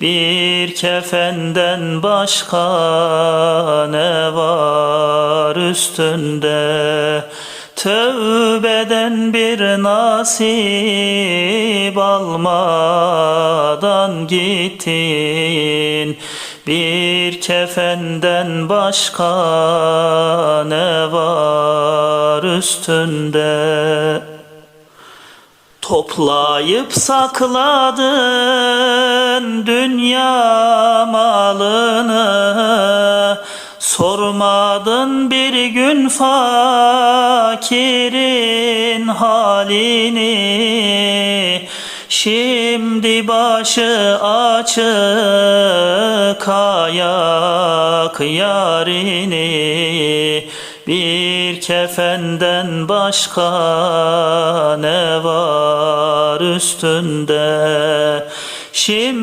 Bir kefenden başka ne var üstünde? Tövbeden bir nasip almadan gittin. Bir kefenden başka ne var üstünde? Toplayıp sakladın dünya malını. Sormadın bir gün fakirin halini. Şimdi başı açık ayak yarini bir kefenden başka ne var üstünde? Şimdi